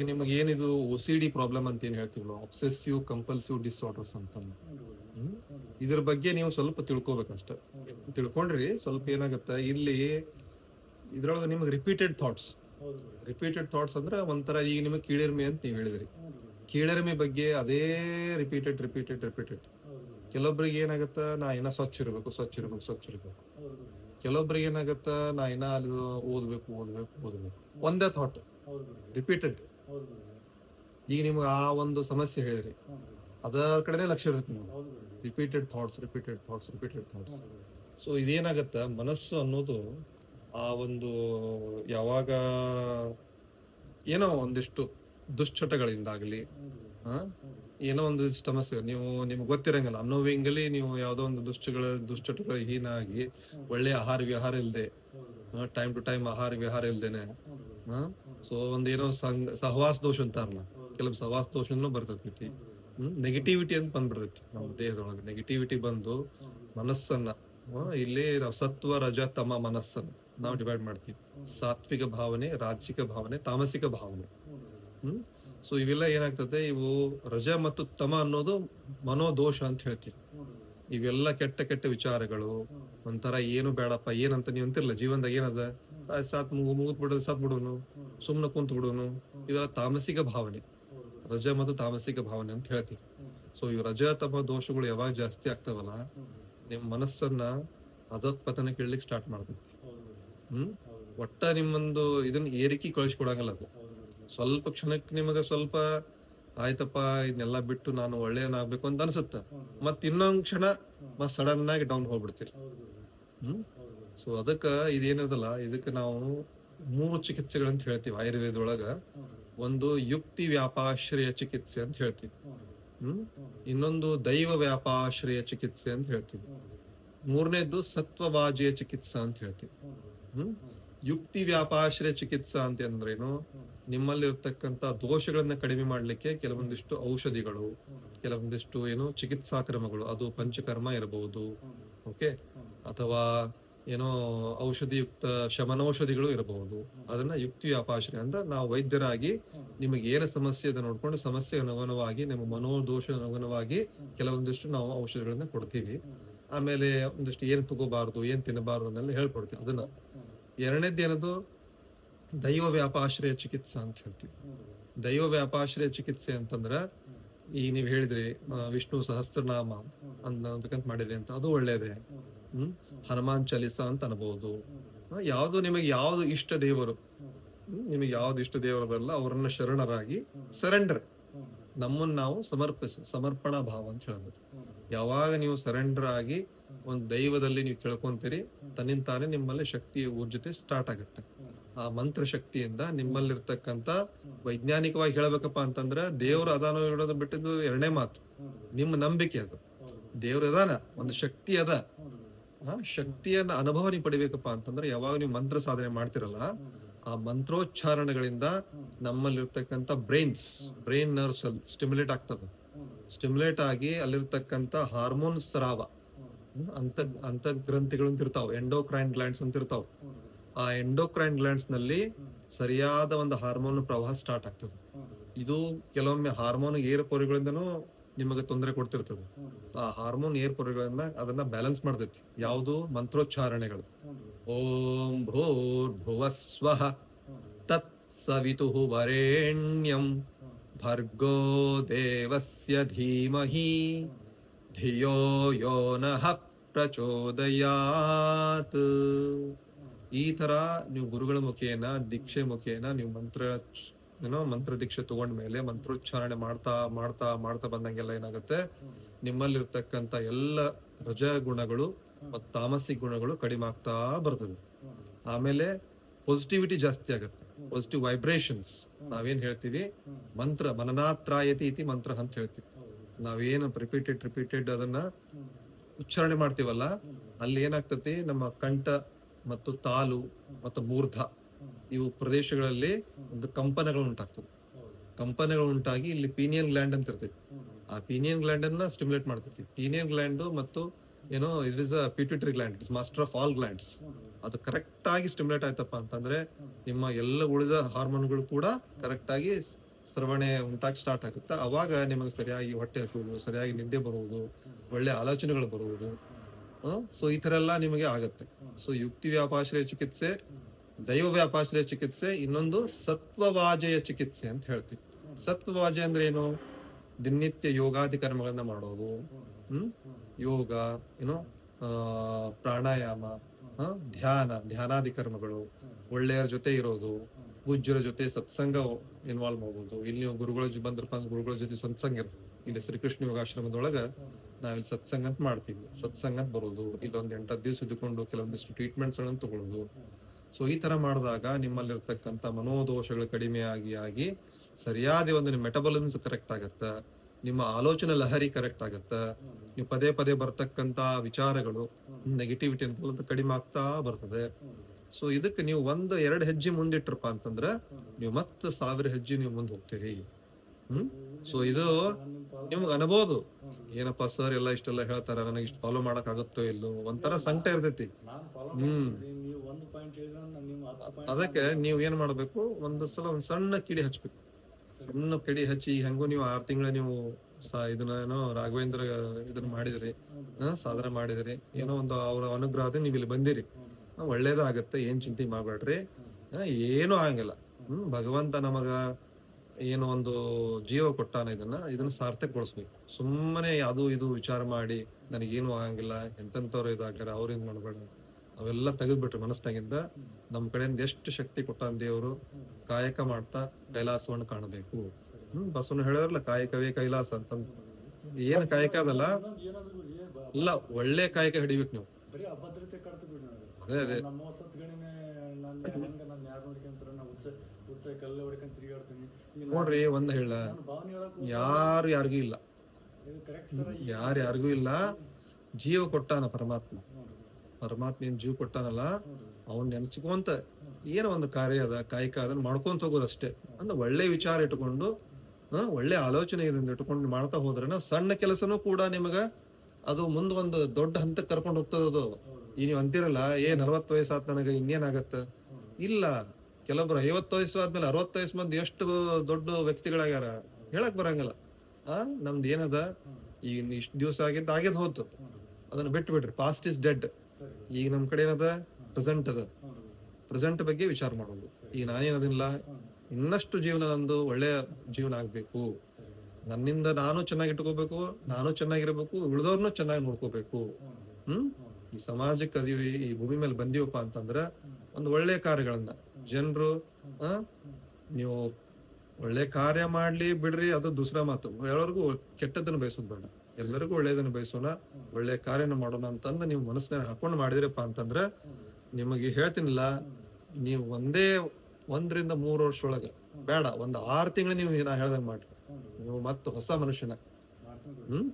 ಈಗ ನಿಮಗೆ ಏನಿದು ಒ ಸಿ ಡಿ ಪ್ರಾಬ್ಲಮ್ ಅಂತ ಏನ್ ಹೇಳ್ತೀವಲ್ಲ? ಅಬ್ಸೆಸಿವ್ ಕಂಪಲ್ಸಿವ್ ಡಿಸಾರ್ಡರ್ಸ್ ಅಂತ? ಇದ್ರ ಬಗ್ಗೆ ನೀವು ಸ್ವಲ್ಪ ತಿಳ್ಕೊಬೇಕಷ್ಟ. ತಿಳ್ಕೊಂಡ್ರಿ ಸ್ವಲ್ಪ ಏನಾಗತ್ತ? ಇಲ್ಲಿ ಇದ್ರೊಳಗೆ ನಿಮಗೆ ರಿಪೀಟೆಡ್ ಥಾಟ್ಸ್ ರಿಪೀಟೆಡ್ ಥಾಟ್ಸ್ ಅಂದ್ರೆ ಒಂಥರ ಈಗ ನಿಮಗೆ ಕೀಳರಿಮೆ ಅಂತ ನೀವು ಹೇಳಿದ್ರಿ. ಕೀಳರಿಮೆ ಬಗ್ಗೆ ಅದೇ ರಿಪೀಟೆಡ್ ರಿಪೀಟೆಡ್ ರಿಪೀಟೆಡ್ ಕೆಲವೊಬ್ರಿಗೆ ಏನಾಗತ್ತ? ನಾ ಏನ ಸ್ವಚ್ಛ ಇರಬೇಕು ಸ್ವಚ್ಛ ಇರಬೇಕು ಸ್ವಚ್ಛ ಇರಬೇಕು. ಕೆಲವೊಬ್ರಿಗೆ ಏನಾಗತ್ತ? ನಾ ಏನ ಅಲ್ಲಿ ಓದ್ಬೇಕು ಓದ್ಬೇಕು ಓದ್ಬೇಕು. ಒಂದೇ ಥಾಟ್ ರಿಪೀಟೆಡ್ ಈಗ ನಿಮ್ಗೆ ಆ ಒಂದು ಸಮಸ್ಯೆ ಹೇಳಿದ್ರಿ. ಅದರ ಕಡೆನೇ ಲಕ್ಷ್ಯ ಇರುತ್ತೆ ನೀವು repeated thoughts repeated thoughts repeated thoughts so ಇದೇನಾಗತ್ತ? ಮನಸ್ಸು ಅನ್ನೋದು ಆ ಒಂದು ಯಾವಾಗ ಏನೋ ಒಂದಿಷ್ಟು ದುಶ್ಚಟಗಳಿಂದಾಗಲಿ ಏನೋ ಒಂದು ಸಮಸ್ಯೆ. ನೀವು ನಿಮ್ಗೆ ಗೊತ್ತಿರಂಗಿಲ್ಲ. ಅನ್ನೋವಿಂಗಲಿ ನೀವು ಯಾವುದೋ ಒಂದು ದುಷ್ಟಗಳ ದುಶ್ಚಟಗಳ ಹೀನಾಗಿ ಒಳ್ಳೆ ಆಹಾರ ವಿಹಾರ ಇಲ್ದೆ ಟೈಮ್ ಟು ಟೈಮ್ ಆಹಾರ ವಿಹಾರ ಇಲ್ದೇನೆ ಸೊ ಒಂದೇನೋ ಸಹವಾಸ ದೋಷ ಅಂತಾರಲ್ಲ, ಕೆಲವು ಸಹವಾಸ ದೋಷನೂ ಬರ್ತೈತಿ. ನೆಗೆಟಿವಿಟಿ ಅಂತ ಬಂದ್ಬಿಡ್ತೈತಿ ನಮ್ಮ ದೇಹದೊಳಗೆ. ನೆಗೆಟಿವಿಟಿ ಬಂದು ಮನಸ್ಸನ್ನ ಇಲ್ಲಿ ನಾವು ಸತ್ವ, ರಜ, ತಮ ಮನಸ್ಸನ್ನ ನಾವು ಡಿವೈಡ್ ಮಾಡ್ತೀವಿ. ಸಾತ್ವಿಕ ಭಾವನೆ ರಾಜಸಿಕ ಭಾವನೆ, ತಾಮಸಿಕ ಭಾವನೆ. ಹ್ಮ್ ಸೊ ಇವೆಲ್ಲ ಏನಾಗ್ತದೆ? ಇವು ರಜ ಮತ್ತು ತಮ ಅನ್ನೋದು ಮನೋದೋಷ ಅಂತ ಹೇಳ್ತೀವಿ. ಇವೆಲ್ಲ ಕೆಟ್ಟ ಕೆಟ್ಟ ವಿಚಾರಗಳು, ಒಂಥರ ಏನು ಬೇಡಪ್ಪ, ಏನಂತ ನೀವು ಅಂತಿರಲ್ಲ, ಜೀವನದಾಗ ಏನದ? ಸಾತ್ ಮುಗ್ ಮುಗಿದ್ ಬಿಡೋದು ಸಾತ್ ಬಿಡೋನು ಸುಮ್ಮನೆ ಕುಂತ್ ಬಿಡೋನು. ಇದೆಲ್ಲ ತಾಮಸಿಕ ಭಾವನೆ. ರಜ ಮತ್ತು ತಾಮಸಿಕ ಭಾವನೆ ಅಂತ ಹೇಳ್ತೀವಿ. ಸೊ ಈ ರಜ ತಮ್ಮ ದೋಷಗಳು ಯಾವಾಗ ಜಾಸ್ತಿ ಆಗ್ತಾವಲ್ಲ ನಿಮ್ಮ ಮನಸ್ಸನ್ನ ಅಧಃಪತನ ಕೇಳಲಿಕ್ಕೆ ಸ್ಟಾರ್ಟ್ ಮಾಡ್ತೈತಿ. ಹ್ಮ್? ಒಟ್ಟ ನಿಮ್ಮೊಂದು ಇದನ್ನ ಏರಿಕೆ ಕಳಿಸ್ಕೊಡಂಗಲ್ಲ ಅದು. ಸ್ವಲ್ಪ ಕ್ಷಣಕ್ಕೆ ನಿಮಗೆ ಸ್ವಲ್ಪ ಆಯ್ತಪ್ಪ, ಇದನ್ನೆಲ್ಲ ಬಿಟ್ಟು ನಾನು ಒಳ್ಳೆಯನಾಗ್ಬೇಕು ಅಂತ ಅನ್ಸುತ್ತ. ಮತ್ ಇನ್ನೊಂದು ಕ್ಷಣ ಮತ್ ಸಡನ್ ಆಗಿ ಡೌನ್ ಹೋಗ್ಬಿಡ್ತೀರಿ. ಹ್ಮ್? ಸೊ ಅದಕ್ಕ ಇದೇನದಲ್ಲ, ಇದಕ್ಕೆ ನಾವು ಮೂರು ಚಿಕಿತ್ಸೆಗಳಂತ ಹೇಳ್ತೀವಿ ಆಯುರ್ವೇದೊಳಗ ಒಂದು ಯುಕ್ತಿ ವ್ಯಾಪಾಶ್ರಯ ಚಿಕಿತ್ಸೆ ಅಂತ ಹೇಳ್ತೀವಿ. ಇನ್ನೊಂದು ದೈವ ವ್ಯಾಪಾಶ್ರಯ ಚಿಕಿತ್ಸೆ ಅಂತ ಹೇಳ್ತೀವಿ. ಮೂರನೇದ್ದು ಸತ್ವವಾಜಿಯ ಚಿಕಿತ್ಸಾ ಅಂತ ಹೇಳ್ತೀವಿ. ಯುಕ್ತಿ ವ್ಯಾಪಾಶ್ರಯ ಚಿಕಿತ್ಸಾ ಅಂತ ಅಂದ್ರೇನು ನಿಮ್ಮಲ್ಲಿರ್ತಕ್ಕಂತ ದೋಷಗಳನ್ನ ಕಡಿಮೆ ಮಾಡಲಿಕ್ಕೆ ಕೆಲವೊಂದಿಷ್ಟು ಔಷಧಿಗಳು, ಕೆಲವೊಂದಿಷ್ಟು ಏನು ಚಿಕಿತ್ಸಾ ಕ್ರಮಗಳು, ಅದು ಪಂಚಕರ್ಮ ಇರಬಹುದು. ಓಕೆ? ಅಥವಾ ಏನೋ ಔಷಧಿಯುಕ್ತ ಶಮನೌಷಧಿಗಳು ಇರಬಹುದು. ಅದನ್ನ ಯುಕ್ತಿ ವ್ಯಾಪಾಶ್ರಯ ಅಂತ ನಾವು ವೈದ್ಯರಾಗಿ ನಿಮಗೆ ಏನು ಸಮಸ್ಯೆ ಇದೆ ನೋಡ್ಕೊಂಡು ಸಮಸ್ಯೆ ಅನುಗುಣವಾಗಿ, ನಿಮ್ಮ ಮನೋದೋಷ ಅನುಗುಣವಾಗಿ ಕೆಲವೊಂದಿಷ್ಟು ನಾವು ಔಷಧಿಗಳನ್ನ ಕೊಡ್ತೀವಿ. ಆಮೇಲೆ ಒಂದಿಷ್ಟು ಏನು ತಗೋಬಾರ್ದು, ಏನು ತಿನ್ನಬಾರ್ದು ಅನ್ನೆಲ್ಲ ಹೇಳ್ಕೊಡ್ತೀವಿ ಅದನ್ನ. ಎರಡನೇದ್ದು ಏನದು? ದೈವ ವ್ಯಾಪಾಶ್ರಯ ಚಿಕಿತ್ಸೆ ಅಂತ ಹೇಳ್ತೀವಿ. ದೈವ ವ್ಯಾಪಾಶ್ರಯ ಚಿಕಿತ್ಸೆ ಅಂತಂದ್ರೆ ಈಗ ನೀವು ಹೇಳಿದ್ರಿ ವಿಷ್ಣು ಸಹಸ್ರನಾಮ ಅಂತಕ್ಕಂತ ಮಾಡಿದ್ರಿ ಅಂತ. ಅದು ಒಳ್ಳೇದೇ. ಹನುಮಾನ್ ಚಾಲಿಸ ಅಂತ ಅನ್ಬೋದು. ಯಾವುದು ನಿಮಗೆ ಯಾವ್ದು ಇಷ್ಟ ದೇವರು? ನಿಮಗೆ ಯಾವ್ದು ಇಷ್ಟ ದೇವರದಲ್ಲ ಅವರನ್ನ ಶರಣರಾಗಿ ಸರೆಂಡರ್ ನಮ್ಮನ್ನ ನಾವು ಸಮರ್ಪಿಸ, ಸಮರ್ಪಣಾ ಭಾವ ಅಂತ ಹೇಳ್ಬೋದು. ಯಾವಾಗ ನೀವು ಸರೆಂಡರ್ ಆಗಿ ಒಂದು ದೈವದಲ್ಲಿ ನೀವು ಕೇಳ್ಕೊಂತೀರಿ ತನ್ನಿಂತಾನೆ ನಿಮ್ಮಲ್ಲಿ ಶಕ್ತಿ ಊರ್ಜತೆ ಸ್ಟಾರ್ಟ್ ಆಗುತ್ತೆ. ಆ ಮಂತ್ರ ಶಕ್ತಿಯಿಂದ ನಿಮ್ಮಲ್ಲಿರ್ತಕ್ಕಂತ ವೈಜ್ಞಾನಿಕವಾಗಿ ಹೇಳ್ಬೇಕಪ್ಪ ಅಂತಂದ್ರೆ ದೇವ್ರು ಅದಾನೋ ಹೇಳೋದು ಬಿಟ್ಟಿದ್ದು ಎರಡನೇ ಮಾತು. ನಿಮ್ಮ ನಂಬಿಕೆ ಅದು. ದೇವ್ರ ಅದಾನ, ಒಂದು ಶಕ್ತಿ ಅದ. ಶಕ್ತಿಯನ್ನ ಅನುಭವ ನೀವು ಪಡಿಬೇಕಪ್ಪ ಅಂತಂದ್ರೆ ಯಾವಾಗ ನೀವು ಮಂತ್ರ ಸಾಧನೆ ಮಾಡ್ತಿರಲ್ಲ, ಆ ಮಂತ್ರೋಚ್ಚಾರಣೆಗಳಿಂದ ನಮ್ಮಲ್ಲಿರ್ತಕ್ಕಂಥ ಬ್ರೈನ್ಸ್ ಬ್ರೈನ್ ನರ್ವ್ಸ್ ಸ್ಟಿಮ್ಯುಲೇಟ್ ಆಗ್ತದೆ. ಸ್ಟಿಮ್ಯುಲೇಟ್ ಆಗಿ ಅಲ್ಲಿರ್ತಕ್ಕಂಥ ಹಾರ್ಮೋನ್ ಸ್ರಾವ ಅಂತ ಅಂತ ಗ್ರಂಥಿಗಳು ಅಂತ ಇರ್ತಾವ ಎಂಡೋಕ್ರೈನ್ ಗ್ಲ್ಯಾಂಡ್ಸ್ ಅಂತ ಇರ್ತಾವೆ. ಆ ಎಂಡೋಕ್ರೈನ್ ಗ್ಲ್ಯಾಂಡ್ಸ್ನಲ್ಲಿ ಸರಿಯಾದ ಒಂದು ಹಾರ್ಮೋನ್ ಪ್ರವಾಹ ಸ್ಟಾರ್ಟ್ ಆಗ್ತದೆ. ಇದು ಕೆಲವೊಮ್ಮೆ ಹಾರ್ಮೋನ್ ಏರುಪೊರೆಗಳಿಂದನೂ ನಿಮಗೆ ತೊಂದರೆ ಕೊಡ್ತಿರ್ತದೆ. ಆ ಹಾರ್ಮೋನ್ ಏರ್ಪೊರೆಗಳನ್ನ ಅದನ್ನ ಬ್ಯಾಲೆನ್ಸ್ ಮಾಡ್ತೈತಿ. ಯಾವುದು? ಮಂತ್ರೋಚ್ಚಾರಣೆಗಳು. ಓಂ ಭೋರ್ ಸ್ವಃ ತತ್ ಸವಿತು ವರೇಣ್ಯಂ ಭರ್ಗೋ ದೇವಸ್ಯ ಧೀಮಹಿ ಧಿಯೋ ಯೋ ನಃ ಪ್ರಚೋದಯಾತ್. ಈ ತರ ನೀವು ಗುರುಗಳ ಮುಖೇನ, ದೀಕ್ಷೆ ಮುಖೇನ, ನೀವು ಮಂತ್ರ ಏನೋ ಮಂತ್ರ ದೀಕ್ಷೆ ತಗೊಂಡ್ಮೇಲೆ ಮಂತ್ರೋಚ್ಚಾರಣೆ ಮಾಡ್ತಾ ಮಾಡ್ತಾ ಮಾಡ್ತಾ ಬಂದಂಗೆಲ್ಲ ಏನಾಗುತ್ತೆ? ನಿಮ್ಮಲ್ಲಿರ್ತಕ್ಕಂಥ ಎಲ್ಲ ರಜ ಗುಣಗಳು ಮತ್ತು ತಾಮಸಿಕ ಗುಣಗಳು ಕಡಿಮೆ ಆಗ್ತಾ ಬರ್ತದೆ. ಆಮೇಲೆ ಪಾಸಿಟಿವಿಟಿ ಜಾಸ್ತಿ ಆಗುತ್ತೆ. ಪಾಸಿಟಿವ್ ವೈಬ್ರೇಷನ್ಸ್ ನಾವೇನ್ ಹೇಳ್ತೀವಿ? ಮಂತ್ರ ಮನನಾತ್ರಾಯತಿ ಇತಿ ಮಂತ್ರ ಅಂತ ಹೇಳ್ತೀವಿ. ನಾವೇನು ರಿಪೀಟೆಡ್ ರಿಪೀಟೆಡ್ ಅದನ್ನ ಉಚ್ಚಾರಣೆ ಮಾಡ್ತೀವಲ್ಲ, ಅಲ್ಲಿ ಏನಾಗ್ತತಿ? ನಮ್ಮ ಕಂಠ ಮತ್ತು ತಾಲು ಮತ್ತು ಮೂರ್ಧ ಇವು ಪ್ರದೇಶಗಳಲ್ಲಿ ಒಂದು ಕಂಪನಗಳು ಉಂಟಾಗ್ತವೆ. ಕಂಪನಗಳು ಉಂಟಾಗಿ ಇಲ್ಲಿ ಪೀನಿಯನ್ ಗ್ಲ್ಯಾಂಡ್ ಅಂತ ಇರ್ತೈತಿ. ಆ ಪೀನಿಯನ್ ಗ್ಲ್ಯಾಂಡ್ ಅನ್ನ ಸ್ಟಿಮ್ಯುಲೇಟ್ ಮಾಡ್ತೈತಿ. ಪೀನಿಯನ್ ಗ್ಲ್ಯಾಂಡ್ ಮತ್ತು ಏನೋ it is a pituitary gland it's master of all glands ಅದು ಕರೆಕ್ಟ್ ಆಗಿ ಸ್ಟಿಮ್ಯುಲೇಟ್ ಆಯ್ತಪ್ಪ ಅಂತಂದ್ರೆ ನಿಮ್ಮ ಎಲ್ಲ ಉಳಿದ ಹಾರ್ಮೋನ್ಗಳು ಕೂಡ ಕರೆಕ್ಟ್ ಆಗಿ ಸ್ರವಣೆ ಉಂಟಾಗಿ ಸ್ಟಾರ್ಟ್ ಆಗುತ್ತೆ. ಅವಾಗ ನಿಮಗೆ ಸರಿಯಾಗಿ ಹೊಟ್ಟೆ ಹಾಕುವುದು ಸರಿಯಾಗಿ ನಿದ್ದೆ ಬರುವುದು, ಒಳ್ಳೆ ಆಲೋಚನೆಗಳು ಬರುವುದು. ಸೊ ಈ ತರ ಎಲ್ಲ ನಿಮಗೆ ಆಗುತ್ತೆ. ಸೊ ಯುಕ್ತಿ ವ್ಯಾಪಾಶ್ರಯ ಚಿಕಿತ್ಸೆ ದೈವ ವ್ಯಾಪಾಶ್ರಯ ಚಿಕಿತ್ಸೆ, ಇನ್ನೊಂದು ಸತ್ವವಾಜಯ ಚಿಕಿತ್ಸೆ ಅಂತ ಹೇಳ್ತೀವಿ. ಸತ್ವವಾಜ ಅಂದ್ರೆ ಏನು ದಿನನಿತ್ಯ ಯೋಗಾದಿ ಕರ್ಮಗಳನ್ನ ಮಾಡೋದು, ಹ್ಮ್? ಯೋಗ, ಏನು ಪ್ರಾಣಾಯಾಮ ಧ್ಯಾನ ಧ್ಯಾನಾದಿ ಕರ್ಮಗಳು ಒಳ್ಳೆಯರ ಜೊತೆ ಇರೋದು, ಪೂಜ್ಯರ ಜೊತೆ ಸತ್ಸಂಗ ಇನ್ವಾಲ್ವ್ ಆಗೋದು ಇಲ್ಲಿ ನೀವು ಗುರುಗಳ ಬಂದ್ರಪ್ಪ ಅಂದ್ರೆ ಗುರುಗಳ ಜೊತೆ ಸತ್ಸಂಗ ಇರ್ತದೆ ಇಲ್ಲಿ ಶ್ರೀಕೃಷ್ಣ ಯೋಗಾಶ್ರಮದೊಳಗ ನಾವಿಲ್ಲಿ ಸತ್ಸಂಗ ಅಂತ ಮಾಡ್ತೀವಿ. ಸತ್ಸಂಗ ಅಂತ ಬರೋದು. ಇಲ್ಲೊಂದ್ ಎಂಟತ್ತು ದಿವಸ ಇದ್ದುಕೊಂಡು ಕೆಲವೊಂದಿಷ್ಟು ಟ್ರೀಟ್ಮೆಂಟ್ಸ್ ಗಳನ್ನ ತಗೊಳ್ಳೋದು ಸೊ ಈ ತರ ಮಾಡಿದಾಗ ನಿಮ್ಮಲ್ಲಿರ್ತಕ್ಕಂಥ ಮನೋದೋಷಗಳು ಕಡಿಮೆ ಆಗಿ ಆಗಿ ಸರಿಯಾದ ಒಂದು ನಿಮ್ಮ ಮೆಟಬಲಿಸ್ ಕರೆಕ್ಟ್ ಆಗತ್ತೆ ನಿಮ್ಮ ಆಲೋಚನೆ ಲಹರಿ ಕರೆಕ್ಟ್ ಆಗತ್ತೆ ನೀವು ಪದೇ ಪದೇ ಬರ್ತಕ್ಕಂತ ವಿಚಾರಗಳು ನೆಗೆಟಿವಿಟಿ ಅಂತ ಕಡಿಮೆ ಆಗ್ತಾ ಬರ್ತದೆ. ಸೊ ಇದಕ್ಕೆ ನೀವು ಒಂದು ಎರಡು ಹೆಜ್ಜೆ ಮುಂದಿಟ್ರಪ್ಪ ಅಂತಂದ್ರೆ ನೀವು ಮತ್ತೆ ಸಾವಿರ ಹೆಜ್ಜೆ ನೀವು ಮುಂದೆ ಹೋಗ್ತೀರಿ. ಹ್ಮ್? ಸೊ ಇದು ನಿಮ್ಗೆ ಅನ್ಬೋದು. ಏನಪ್ಪಾ ಸರ್ ಎಲ್ಲ ಇಷ್ಟೆಲ್ಲ ಹೇಳ್ತಾರ ನನಗೆ ಇಷ್ಟು ಫಾಲೋ ಮಾಡಕ್ ಆಗುತ್ತೋ ಇಲ್ಲೋ ಒಂಥರ ಸಂಕಟ ಇರ್ತೈತಿ. ಹ್ಮ್. ಅದಕ್ಕೆ ನೀವು ಏನ್ ಮಾಡ್ಬೇಕು? ಒಂದು ಸಲ ಒಂದ್ ಸಣ್ಣ ಕಿಡಿ ಹಚ್ಬೇಕು. ಸಣ್ಣ ಕಿಡಿ ಹಚ್ಚಿ ಹೆಂಗು ನೀವು ಆರ್ ತಿಂಗಳ ನೀವು ಇದನ್ನ ಏನೋ ರಾಘವೇಂದ್ರ ಇದನ್ನ ಮಾಡಿದ್ರಿ. ಸಾಧನೆ ಮಾಡಿದ್ರಿ. ಏನೋ ಒಂದು ಅವರ ಅನುಗ್ರಹದಿಂದ ನೀವು ಇಲ್ಲಿ ಬಂದಿರಿ. ಒಳ್ಳೇದಾಗತ್ತೆ ಏನ್ ಚಿಂತೆ ಮಾಡ್ಬೇಡ್ರಿ ಏನು ಏನೂ ಆಗಂಗಿಲ್ಲ. ಹ್ಮ್ ಭಗವಂತ ನಮಗ ಏನು ಒಂದು ಜೀವ ಕೊಟ್ಟಾನ ಇದನ್ನ ಇದನ್ನ ಸಾರ್ಥಕಗೊಳಿಸ್ಬೇಕು ಸುಮ್ಮನೆ ಅದು ಇದು ವಿಚಾರ ಮಾಡಿ ನನಗೇನು ಆಗಂಗಿಲ್ಲ ಎಂತೆಂತವ್ರು ಇದಾಗ್ಯಾರ ಅವ್ರಿಂದ ಮಾಡ್ಬೇಡ ಅವೆಲ್ಲ ತೆಗೆದ್ಬಿಟ್ರು ಮನಸ್ನಾಗಿಂದ ನಮ್ಮ ಕಡೆಯಿಂದ ಎಷ್ಟು ಶಕ್ತಿ ಕೊಟ್ಟಾನ ದೇವರು? ಕಾಯಕ ಮಾಡ್ತಾ ಕೈಲಾಸವನ್ನು ಕಾಣಬೇಕು. ಹ್ಮ್ ಬಸವನ ಹೇಳಿದ್ರಲ್ಲ ಕಾಯಕವೇ ಕೈಲಾಸ ಅಂತಂದು ಏನು ಕಾಯಕ ಅದಲ್ಲ? ಇಲ್ಲ ಒಳ್ಳೆ ಕಾಯಕ ಹಿಡಿಬೇಕು ನೀವು. ಅದೇ ಅದೇ. ನೋಡ್ರಿ ಒಂದ್ ಹೇಳ. ಯಾರು ಯಾರಿಗೂ ಇಲ್ಲ. ಯಾರು ಯಾರಿಗೂ ಇಲ್ಲ. ಜೀವ ಕೊಟ್ಟಾನ ಪರಮಾತ್ಮ. ಪರಮಾತ್ಮ ಏನ್ ಜೀವ ಕೊಟ್ಟಾನಲ್ಲ, ಅವನ್ ನೆನ್ಸ್ಕೊಂತ ಏನೋ ಒಂದು ಕಾರ್ಯ ಅದ, ಕಾಯಕ ಅದನ್ನ ಮಾಡ್ಕೊಂತ ಹೋಗೋದಷ್ಟೇ ಅಂದ್ರೆ ಒಳ್ಳೆ ವಿಚಾರ ಇಟ್ಕೊಂಡು ಒಳ್ಳೆ ಆಲೋಚನೆ ಇದನ್ನ ಇಟ್ಕೊಂಡು ಮಾಡ್ತಾ ಹೋದ್ರೆ ಸಣ್ಣ ಕೆಲಸನೂ ಕೂಡ ನಿಮಗ ಅದು ಮುಂದ್ ಒಂದು ದೊಡ್ಡ ಹಂತಕ್ಕೆ ಕರ್ಕೊಂಡು ಹೋಗ್ತದದು ಈ ನೀವು ಅಂತಿರಲ್ಲ, ಏ, ನಲವತ್ತು ವಯಸ್ಸಾತ್ ನನಗೆ, ಇನ್ನೇನಾಗತ್ತ? ಇಲ್ಲ, ಕೆಲವೊಬ್ರು ಐವತ್ತು ವಯಸ್ಸು ಆದ್ಮೇಲೆ ಅರವತ್ತು ವಯಸ್ಸು ಮಂದಿ ಎಷ್ಟು ದೊಡ್ಡ ವ್ಯಕ್ತಿಗಳಾಗ್ಯಾರ? ಹೇಳಕ್ ಬರಂಗಿಲ್ಲ. ಆ, ನಮ್ದು ಏನದ ಈಗ ಇಷ್ಟು ದಿವಸ ಆಗಿದ್ದು, ಆಗಿದ್ ಹೋತು. ಅದನ್ನ ಬಿಟ್ಟು ಬಿಡ್ರಿ ಪಾಸ್ಟ್ ಇಸ್ ಡೆಡ್ ಈಗ ನಮ್ಮ ಕಡೆ ಏನದ ಪ್ರೆಸೆಂಟ್ ಅದ. ಪ್ರೆಸೆಂಟ್ ಬಗ್ಗೆ ವಿಚಾರ ಮಾಡೋದು. ಈಗ ನಾನೇನದಿಲ್ಲ ಇನ್ನಷ್ಟು ಜೀವನ ನಂದು ಒಳ್ಳೆಯ ಜೀವನ ಆಗಬೇಕು. ನನ್ನಿಂದ ನಾನು ಚೆನ್ನಾಗಿ ಇಟ್ಕೋಬೇಕು, ನಾನು ಚೆನ್ನಾಗಿರ್ಬೇಕು ಉಳಿದವ್ರನ್ನೂ ಚೆನ್ನಾಗಿ ನೋಡ್ಕೋಬೇಕು. ಹ್ಮ್? ಈ ಸಮಾಜಕ್ಕೆ ಅದೀವಿ, ಈ ಭೂಮಿ ಮೇಲೆ ಬಂದೀವಪ್ಪ ಅಂತಂದ್ರ ಒಂದು ಒಳ್ಳೆ ಕಾರ್ಯಗಳನ್ನ. ಜನರು ನೀವು ಒಳ್ಳೆ ಕಾರ್ಯ ಮಾಡ್ಲಿ ಬಿಡ್ರಿ, ಅದು ದುಸ್ರಾ ಮಾತು. ಎಲ್ಲರಿಗೂ ಕೆಟ್ಟದನ್ನು ಬಯಸೋದು ಬೇಡ. ಎಲ್ಲರಿಗೂ ಒಳ್ಳೇದನ್ನ ಬಯಸೋಣ, ಒಳ್ಳೆ ಕಾರ್ಯನ ಮಾಡೋಣ ಅಂತಂದು ನೀವು ಮನಸ್ಸಿನ ಹಾಕೊಂಡು ಮಾಡಿದಿರಪ್ಪ ಅಂತಂದ್ರ ನಿಮಗೆ ಹೇಳ್ತೀನಿಲ್ಲ, ನೀವು ಒಂದೇ ಒಂದರಿಂದ ಮೂರು ವರ್ಷ ಒಳಗ ಬೇಡ, ಒಂದು ಆರು ತಿಂಗಳು ನೀವು ನಾ ಹೇಳ್ದಂಗೆ ಮಾಡ್ರಿ. ನೀವು ಮತ್ತೆ ಹೊಸ ಮನುಷ್ಯನ. ಹ್ಮ್?